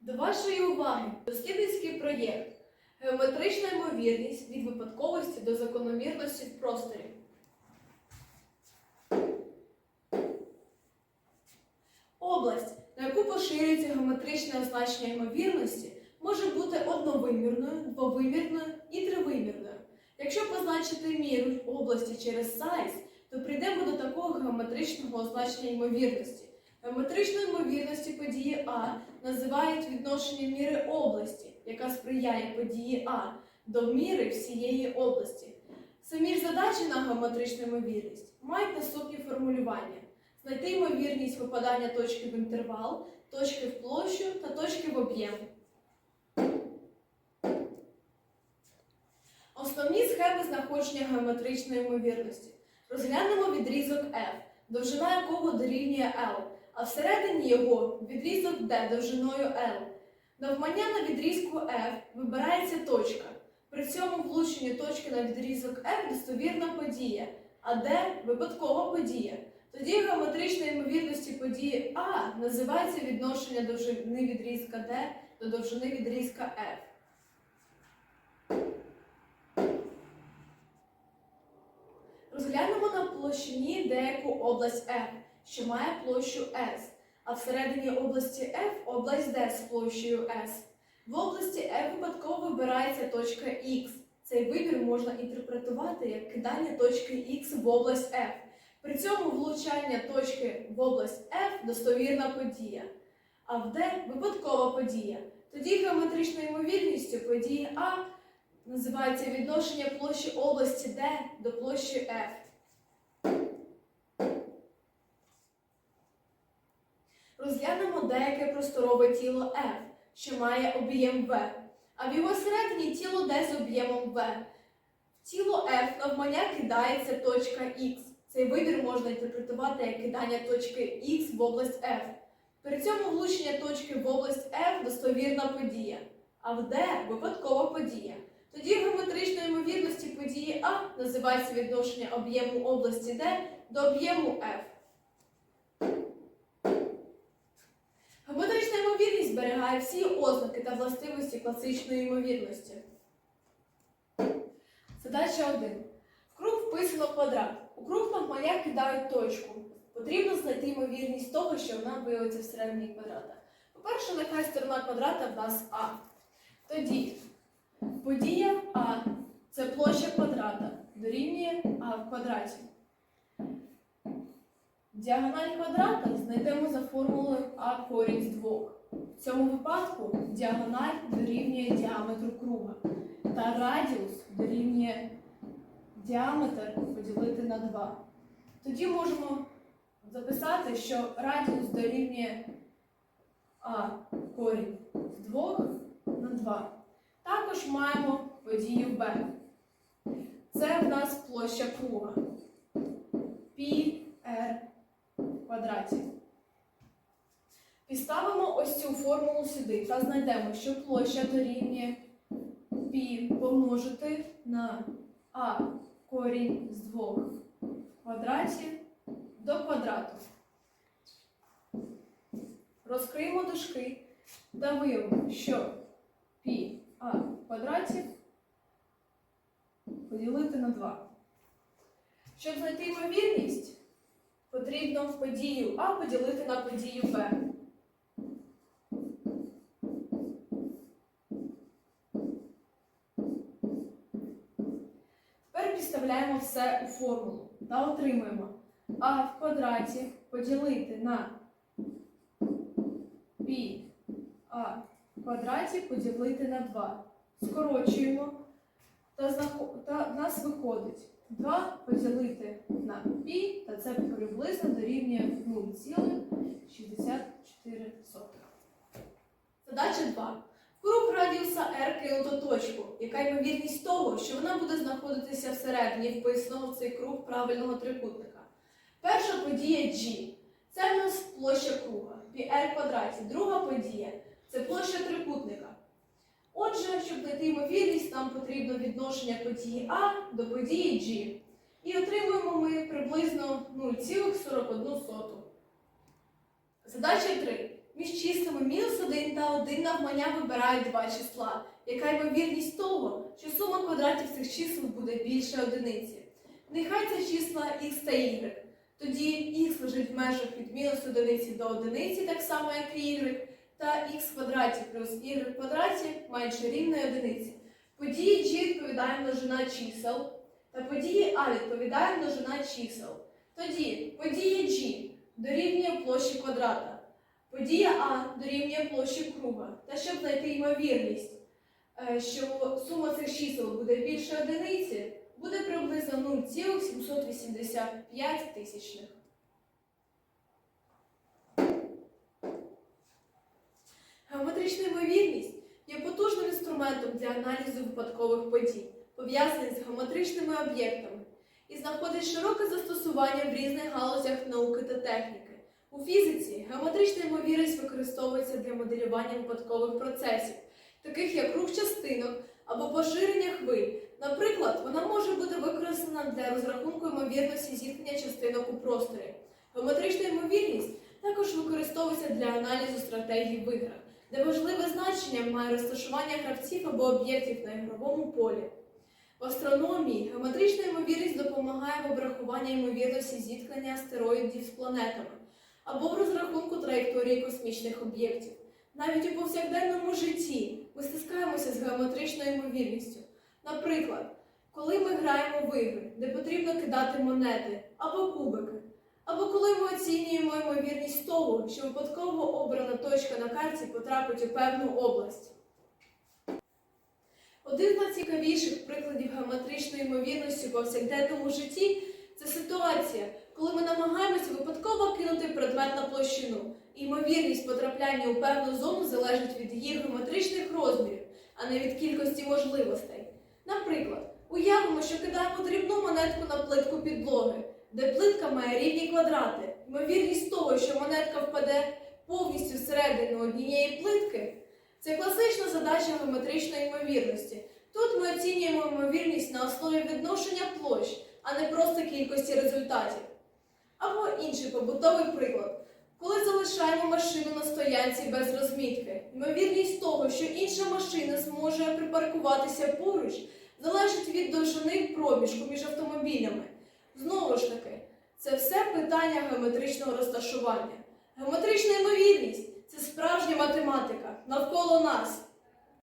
До вашої уваги дослідницький проєкт Геометрична ймовірність від випадковості до закономірності в просторі. Область, на яку поширюється геометричне означення ймовірності, може бути одновимірною, двовимірною і тривимірною. Якщо позначити міру області через сайз, то прийдемо до такого геометричного означення ймовірності. Геометричною ймовірності події А називають відношення міри області, яка сприяє події А до міри всієї області. Самі ж задачі на геометричну ймовірність мають наступні формулювання: знайти ймовірність випадання точки в інтервал, точки в площу та точки в об'єм. Основні схеми знаходження геометричної ймовірності. Розглянемо відрізок F, довжина якого дорівнює L, а всередині його відрізок D довжиною L. Навмання на відрізку F вибирається точка. При цьому влученні точки на відрізок F достовірна подія, а D випадкова подія. Тоді геометрична ймовірності події А називається відношення довжини відрізка D до довжини відрізка F. Розглянемо на площині деяку область F, що має площу S, а всередині області F область D з площею S. В області F випадково вибирається точка X. Цей вибір можна інтерпретувати як кидання точки X в область F. При цьому влучання точки в область F достовірна подія, а в D випадкова подія. Тоді геометричною ймовірністю події А називається відношення площі області D до площі F. Розглянемо деяке просторове тіло F, що має об'єм V, а в його середині тіло D з об'ємом V. В тіло F навмання кидається точка X. Цей вибір можна інтерпретувати як кидання точки X в область F. При цьому влучення точки в область F достовірна подія, а в D випадкова подія. Тоді в геометричної ймовірності події А називається відношення об'єму області D до об'єму F. Геометрична ймовірність зберігає всі ознаки та властивості класичної ймовірності. Задача 1. В круг вписано квадрат. У круг навмання кидають точку. Потрібно знайти ймовірність того, що вона виявиться всередині квадрата. По-перше, нехай сторона квадрата в нас А. Тоді подія А це площа квадрата дорівнює А в квадраті. Діагональ квадрата знайдемо за формулою А корінь з 2. В цьому випадку діагональ дорівнює діаметру круга, та радіус дорівнює діаметр поділити на 2. Тоді можемо записати, що радіус дорівнює А корінь з 2 на 2. Також маємо подію Б. Це в нас площа круга. Пі r в квадраті. Підставимо ось цю формулу сюди та знайдемо, що площа дорівнює пі помножити на а корінь з 2 в квадраті до квадрату. Розкриємо дужки та виявимо, що пі а квадраті поділити на 2. Щоб знайти ймовірність, потрібно подію А поділити на подію Б. Тепер підставляємо все у формулу та отримуємо А в квадраті поділити на пі А в квадраті поділити на 2. Скорочуємо та в нас виходить 2 поділити на пі, та це приблизно дорівнює 0,64. Задача 2. Круг радіуса R кинуто точку. Яка ймовірність того, що вона буде знаходитися всередині вписаного в цей круг правильного трикутника? Перша подія G. Це в нас площа круга πr квадраті. Друга подія це площа трикутника. Отже, щоб знайти ймовірність, нам потрібно відношення події А до події G. І отримуємо ми приблизно 0,41. Задача 3. Між числами мінус 1 та 1 навмання вибирають два числа. Яка ймовірність того, що сума квадратів цих чисел буде більше одиниці? Нехай це числа х та y. Тоді х лежить в межах від мінус одиниці до одиниці, так само як і y, та х квадраті плюс y квадраті менше рівної одиниці. Події G відповідає множина чисел, та події А відповідає множина чисел. Тоді подія G дорівнює площі квадрата, подія А дорівнює площі круга. Та щоб знайти ймовірність, е, що сума цих чисел буде більше одиниці, буде приблизно 0,785 тисячних. Геометрична ймовірність є потужним інструментом для аналізу випадкових подій, пов'язаних з геометричними об'єктами, і знаходить широке застосування в різних галузях науки та техніки. У фізиці геометрична ймовірність використовується для моделювання випадкових процесів, таких як рух частинок або поширення хвиль. Наприклад, вона може бути використана для розрахунку ймовірності зіткнення частинок у просторі. Геометрична ймовірність також використовується для аналізу стратегій в іграх, де важливе значення має розташування гравців або об'єктів на ігровому полі. В астрономії геометрична ймовірність допомагає в обрахуванні ймовірності зіткнення астероїдів з планетами або в розрахунку траєкторії космічних об'єктів. Навіть у повсякденному житті ми стискаємося з геометричною ймовірністю. Наприклад, коли ми граємо в ігри, де потрібно кидати монети або кубики, або коли ми оцінюємо ймовірність того, що випадково обрана точка на карті потрапить у певну область. Один з найцікавіших прикладів геометричної ймовірності в повсякденному житті це ситуація, коли ми намагаємося випадково кинути предмет на площину. Ймовірність потрапляння у певну зону залежить від її геометричних розмірів, а не від кількості можливостей. Наприклад, уявимо, що кидаємо дрібну монетку на плитку підлоги, де плитка має рівні квадрати. Ймовірність того, що монетка впаде повністю всередину однієї плитки, це класична задача геометричної ймовірності. Тут ми оцінюємо ймовірність на основі відношення площ, а не просто кількості результатів. Або інший побутовий приклад. Коли залишаємо машину на стоянці без розмітки, ймовірність того, що інша машина зможе припаркуватися поруч, залежить від довжини проміжку між автомобілями. Знову ж таки, це все питання геометричного розташування. Геометрична ймовірність це справжня математика навколо нас.